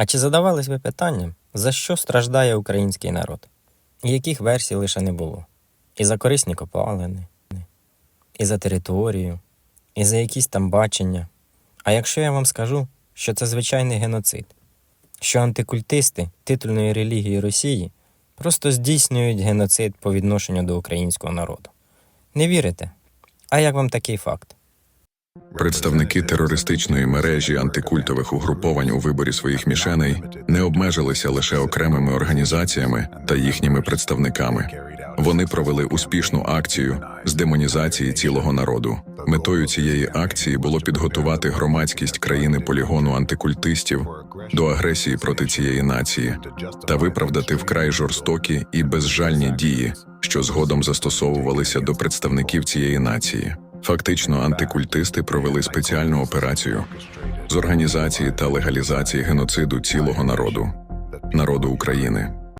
А чи задавались ви питанням, за що страждає український народ? І яких версій лише не було? І за корисні копалини, і за територію, і за якісь там бачення. А якщо я вам скажу, що це звичайний геноцид, що антикультисти титульної релігії Росії просто здійснюють геноцид по відношенню до українського народу. Не вірите? А як вам такий факт? Представники терористичної мережі антикультових угруповань у виборі своїх мішеней не обмежилися лише окремими організаціями та їхніми представниками. Вони провели успішну акцію з демонізації цілого народу. Метою цієї акції було підготувати громадськість країни полігону антикультистів до агресії проти цієї нації та виправдати вкрай жорстокі і безжальні дії, що згодом застосовувалися до представників цієї нації. Фактично, антикультисти провели спеціальну операцію з організації та легалізації геноциду цілого народу, народу України.